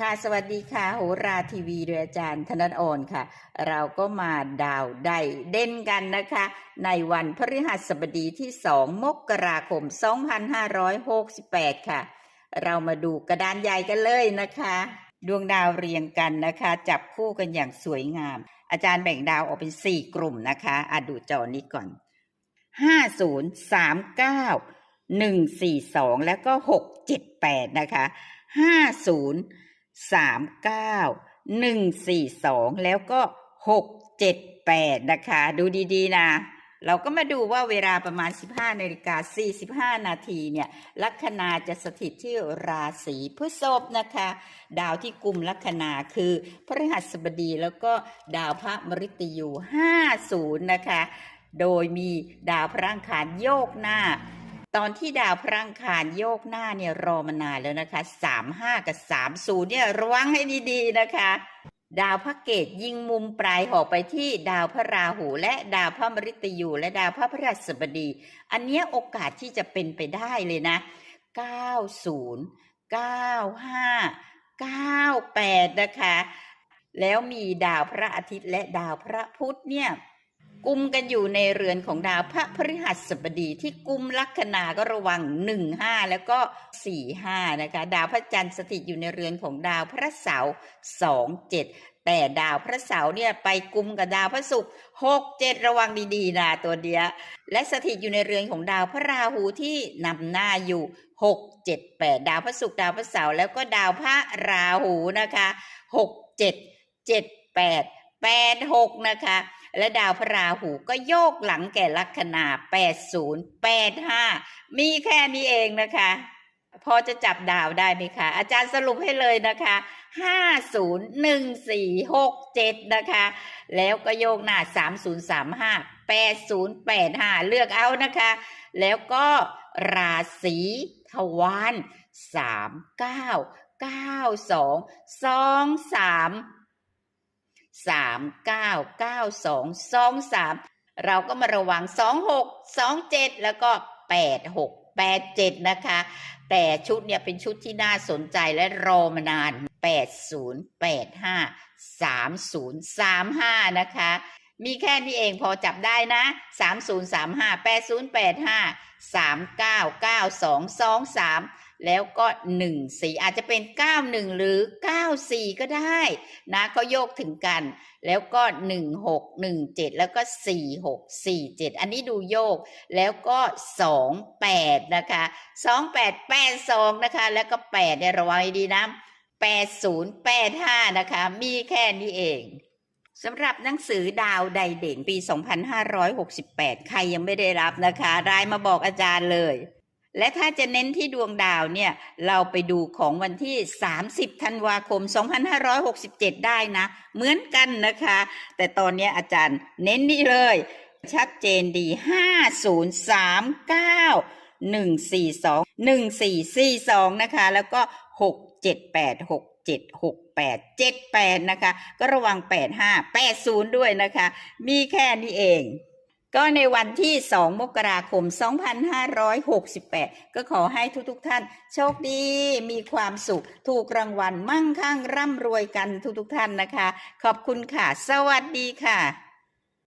ค่ะ สวัสดีค่ะ โหราทีวีโดยอาจารย์ธนัทอ่อนค่ะ เราก็มาดาวได้เด่นกันนะคะ ในวันพฤหัสบดีที่ 2 มกราคม 2568 ค่ะ เรามาดูกระดานใหญ่กันเลยนะคะ ดวงดาวเรียงกันนะคะ จับคู่กันอย่างสวยงาม อาจารย์แบ่งดาวออกเป็น 4 กลุ่มนะคะอะดูจอนี้ก่อน 50 39 142 แล้วก็ 678 นะคะ 50 39 142แล้วก็678นะคะ ดูดีๆ นะ เราก็มาดูว่าเวลาประมาณ 15นาฬิกา45 นาทีเนี่ย ลัคนาจะสถิตที่ราศีพฤษภนะคะ ดาวที่กลุ่มลัคนาคือ พฤหัสบดีแล้วก็ดาวพระมฤตยู 50 นะคะ โดยมีดาวพระอังคารโยกหน้า ตอนที่ดาวพระอังคารโยกหน้าเนี่ยรอมานานแล้วนะคะ35กับ30เนี่ยระวังให้ดีๆนะคะ ดาวพระเกตยิงมุมปลายหอกไปที่ดาวพระราหู และดาวพระมฤตยู และดาวพระพฤหัสบดี อันเนี้ยโอกาสที่จะเป็นไปได้เลยนะ 90 95 98 นะคะ แล้วมีดาวพระอาทิตย์และดาวพระพุธเนี่ย กุมกันอยู่ในเรือนของดาวพระพฤหัสบดีที่กุมลัคนาก็ระวัง1 5แล้วก็4 5นะคะ ดาวพระจันทร์สถิตอยู่ในเรือนของดาวพระเสาร์2 7แต่ดาวพระเสาร์เนี่ยไปกุมกับดาวพระศุกร์6 7ระวังดีๆนะตัวเดียวและสถิตอยู่ในเรือนของดาวพระราหูที่นำหน้าอยู่6 7 8ดาวพระศุกร์ดาวพระเสาร์แล้วก็ดาวพระราหูนะคะ6 7 7 8 8 6นะคะ และดาวพระราหูก็โยกหลังแก่ลัคนาดห้ามีแค่นี้เองนะคะ พอจะจับดาวได้ไหมคะ อาจารย์สรุปให้เลยนะคะห้าศูนย์หนึ่งสี่หกเจ็ดนะคะ แล้วก็โยกหน้าสามศูนย์สามห้าแปดศูนย์แปดห้าเลือกเอานะคะ แล้วก็ราศีทวารสามเก้าเก้าสองสองสาม สามเก้าเก้าสองสองสามเราก็มาระวังสองหกสองเจ็ดแล้วก็แปดหกแปดเจ็ดนะคะ แต่ชุดเนี่ยเป็นชุดที่น่าสนใจและรอมานานแปดศูนย์แปดห้าสามศูนย์สามห้านะคะ มีแค่นี้เองพอจับได้นะสามศูนย์สามห้าแปดศูนย์แปดห้าสามเก้าเก้าสองสองสามแล้วก็หนึ่งสี่อาจจะเป็นเก้าหนึ่งหรือเก้าสี่ก็ได้นะเขาโยกถึงกัน แล้วก็หนึ่งหกหนึ่งเจ็ดแล้วก็สี่หกสี่เจ็ดอันนี้ดูโยกแล้วก็สองแปดนะคะสองแปดแปดสองนะคะ แล้วก็แปดเนี่ยระวังให้ดีนะแปดศูนย์แปดห้านะคะ มีแค่นี้เอง สำหรับหนังสือดาวใดเด่นปี 2568 ใครยังไม่ได้รับนะคะรายมาบอกอาจารย์เลย และถ้าจะเน้นที่ดวงดาวเนี่ย เราไปดูของวันที่ 30 ธันวาคม 2567 ได้นะ เหมือนกันนะคะ แต่ตอนนี้อาจารย์เน้นนี่เลย ชัดเจนดี 5039 142 1442 นะคะ แล้วก็ 6 678 67 68 78 นะคะ ก็ระวัง 85 80 ด้วยนะคะ มีแค่นี้เอง ก็ในวันที่ 2 มกราคม 2568 ก็ขอให้ทุกๆทท่าน โชคดี มีความสุข ถูกรางวัลมั่งคั่งร่ำรวยกันทุกๆทท่านนะคะ ขอบคุณค่ะ สวัสดีค่ะ